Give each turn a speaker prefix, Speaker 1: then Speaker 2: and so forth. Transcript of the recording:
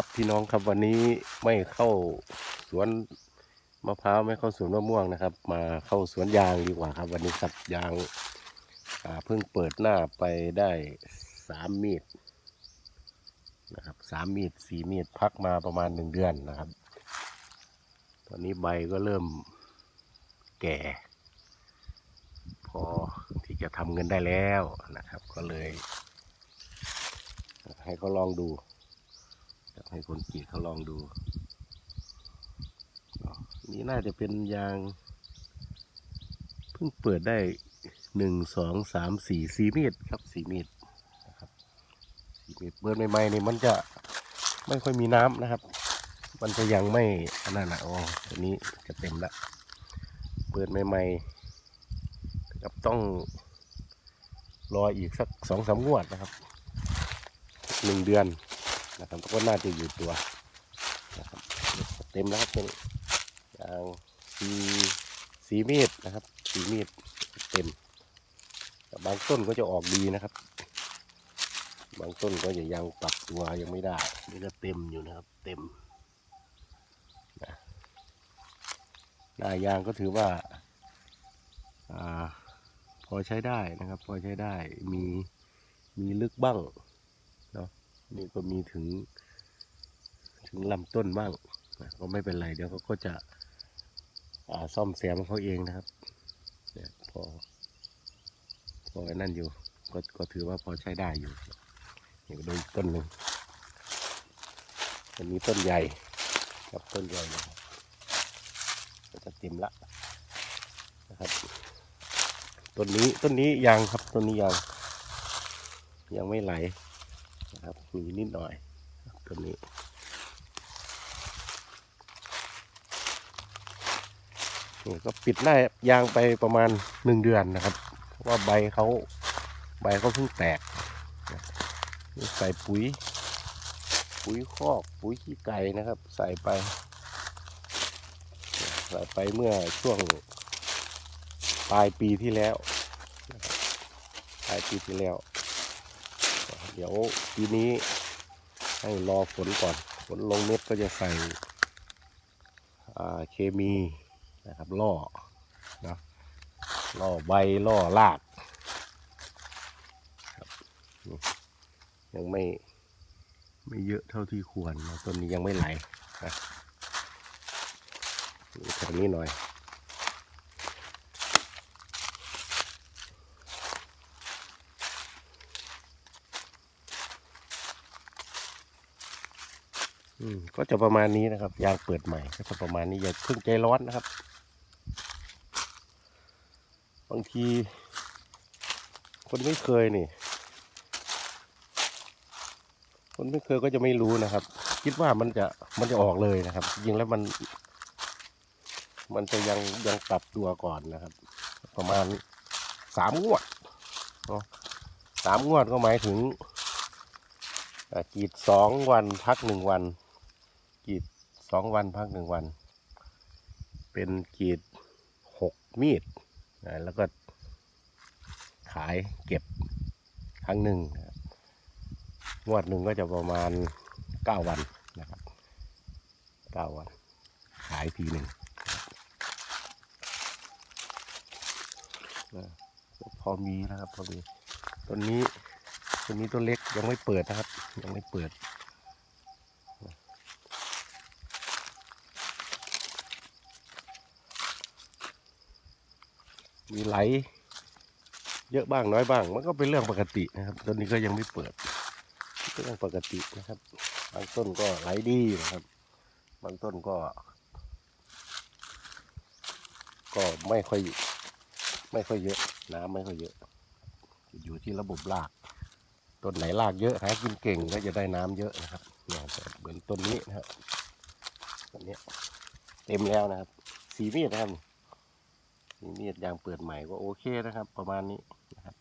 Speaker 1: ครับพี่น้องครับวันนี้ไม่เข้าสวนมะพร้าวไม่เข้าสวนมะม่วงนะครับ มาเข้าสวนยางดีกว่าครับ วันนี้ครับยางเพิ่งเปิดหน้าไปได้สามมีดนะครับสามมีดสี่มีดพักมาประมาณหนึ่งเดือนนะครับ ตอนนี้ใบก็เริ่มแก่ พอที่จะทำเงินได้แล้วนะครับ ก็เลย ให้เขาลองดู ให้คนกรีดเขาลองดู นี่น่าจะเป็นยาง เพิ่งเปิดได้หนึ่งสองสามสี่สี่มีดครับสี่มีดนะครับสี่มีดเปิดใหม่ๆนี่มันจะไม่ค่อยมีน้ำนะครับ มันจะยังไม่อันนั้นนะอ๋อตัวนี้จะเต็มละเปิดใหม่ๆครับต้องรออีกสักสองสามงวดนะครับหนึ่งเดือน นะครับก็น่าจะอยู่ตัวนะครับเต็มแล้วครับเป็นอย่างสีสีมีดนะครับ สีมีดเต็มบางต้นก็จะออกดีนะครับ บางต้นก็จะยังปรับตัวยังไม่ได้นี่ก็เต็มอยู่นะครับ เต็มนะหน้ายางก็ถือว่าอ่าพอใช้ได้นะครับ พอใช้ได้มีมีลึกบ้าง นี่ก็มีถึง ถึงลำต้นบ้างนะก็ไม่เป็นไร เดี๋ยวเขาก็จะซ่อมแซมเขาเองนะครับเนี่ยพอ พอไอ้นั่นอยู่ ก็ก็ถือว่าพอใช้ได้อยู่นี่ก็ดูอีกต้นหนึ่งอันนี้ต้นใหญ่กับต้นใหญ่นะครับก็จะเต็มละนะครับต้นนี้ต้นนี้ยังครับต้นนี้ยังยังไม่ไหล นะครับมีนิดหน่อยตัวนี้นี่ก็ปิดหน้ายางไปประมาณหนึ่งเดือนนะครับ เพราะว่าใบเขาใบเขาเพิ่งแตกใส่ปุ๋ย ปุ๋ยคอกปุ๋ยขี้ไก่นะครับ ใส่ไป ใส่ไปเมื่อช่วงปลายปีที่แล้วปลายปีที่แล้ว เดี๋ยวปีนี้ให้รอฝนก่อน ฝนลงเม็ดก็จะใส่เคมีนะครับล่อนะล่อใบล่อรากครับยังไม่ไม่เยอะเท่าที่ควรนะต้นนี้ยังไม่ไหลนะนี่ทางนี้หน่อย อืมก็จะประมาณนี้นะครับ ยางเปิดใหม่ก็จะประมาณนี้อย่าเพิ่งใจร้อนนะครับ บางที คนไม่เคยนี่ คนไม่เคยก็จะไม่รู้นะครับ คิดว่ามันจะมันจะออกเลยนะครับจริงแล้วมัน มันจะยังยังปรับตัวก่อนนะครับ ประมาณสามงวดเนาะสามงวดก็หมายถึงกีดสองวันพักหนึ่งวัน สองวันพักหนึ่งวัน เป็นกรีดหกมีดนะแล้วก็ขายเก็บครั้งหนึ่งงวดหนึ่งก็จะประมาณเก้าวันนะครับเก้าวัน ขายทีหนึ่งพอมีนะครับพอมีต้นนี้ต้นนี้ต้นเล็กยังไม่เปิดนะครับ ยังไม่เปิด มีไหล เยอะบ้างน้อยบ้าง มันก็เป็นเรื่องปกตินะครับต้นนี้ก็ยังไม่เปิดเป็นเรื่องปกตินะครับ บางต้นก็ไหลดีนะครับ บางต้นก็ ก็ไม่ค่อยไม่ค่อยเยอะน้ำไม่ค่อยเยอะ อยู่ที่ระบบรากต้นไหนรากเยอะหากินเก่งก็จะได้น้ำเยอะนะครับเนี่ยเหมือนต้นนี้นะครับต้นนี้เต็มแล้วนะครับสีมีดนะครับ นี่มีดยางเปิดใหม่ก็โอเคนะครับ ประมาณนี้นะครับ